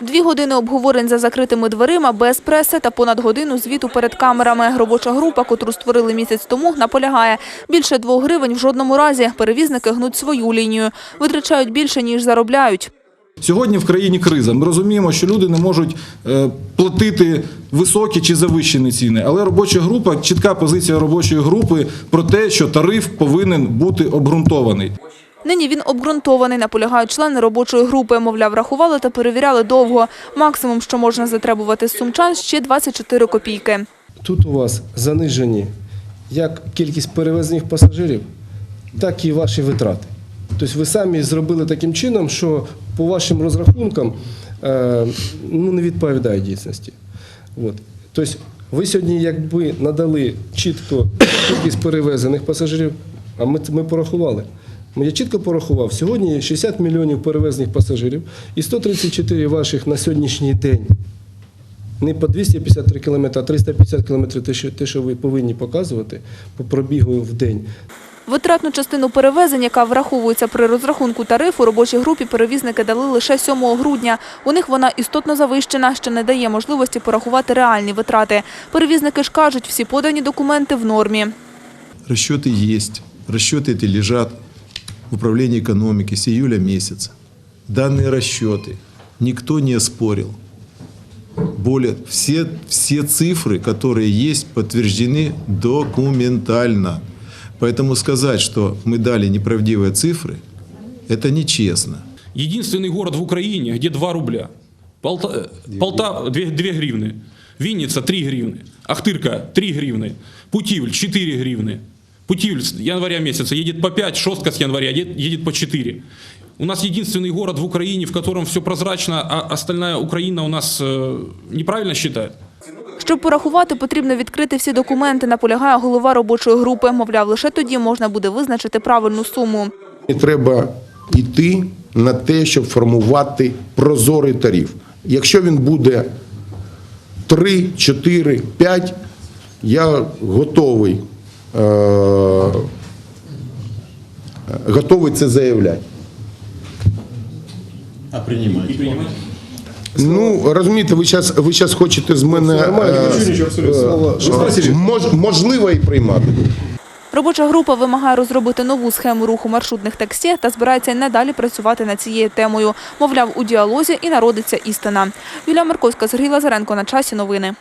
Дві години обговорень за закритими дверима, без преси та понад годину звіту перед камерами. Робоча група, котру створили місяць тому, наполягає. Більше двох гривень в жодному разі. Перевізники гнуть свою лінію. Витрачають більше, ніж заробляють. Сьогодні в країні криза. Ми розуміємо, що люди не можуть е, платити високі чи завищені ціни. Але робоча група, чітка позиція робочої групи про те, що тариф повинен бути обґрунтований. Нині він обґрунтований, наполягають члени робочої групи. Мовляв, рахували та перевіряли довго. Максимум, що можна затребувати з сумчан, ще 24 копійки. Тут у вас занижені як кількість перевезених пасажирів, так і ваші витрати. Тобто ви самі зробили таким чином, що по вашим розрахункам е, ну, не відповідає дійсності. От. Тобто ви сьогодні якби надали чітко кількість перевезених пасажирів, а ми, ми порахували. Я чітко порахував, сьогодні 60 мільйонів перевезених пасажирів і 134 ваших на сьогоднішній день не по 253 кілометри, а 350 кілометрів, те, що, те, що ви повинні показувати по пробігу в день. Витратну частину перевезень, яка враховується при розрахунку тарифу, робочій групі перевізники дали лише 7 грудня. У них вона істотно завищена, що не дає можливості порахувати реальні витрати. Перевізники ж кажуть, всі подані документи в нормі. Расчеты есть. Расчеты эти Управлении экономики с июля месяца. Данные расчеты никто не оспорил. Более, все, все цифры, которые есть, подтверждены документально. Поэтому сказать, что мы дали неправдивые цифры, это нечестно. Единственный город в Украине, где 2 рубля. Полта... э, Полта... 2, 2 гривны. Винница 3 гривны. Ахтырка 3 гривны. Путивль 4 гривны. Путивль с января месяца едет по 5, Шостка с января едет, едет по 4. У нас единственный город в Украине, в котором все прозрачно, а остальная Украина у нас э, неправильно считает. Щоб порахувати, потрібно відкрити всі документи, наполягає голова робочої групи. Мовляв, лише тоді можна буде визначити правильну суму. Треба йти на те, щоб формувати прозорий тариф. Якщо він буде 3, 4, 5, я готовий, е, готовий це заявляти. А Ну, розумієте, ви зараз ви щас хочете з мене е, мож, можливо і приймати. Робоча група вимагає розробити нову схему руху маршрутних таксі та збирається й надалі працювати над цією темою. Мовляв, у діалозі і народиться істина. Юлія Марковська, Сергій Лазаренко. На часі новини.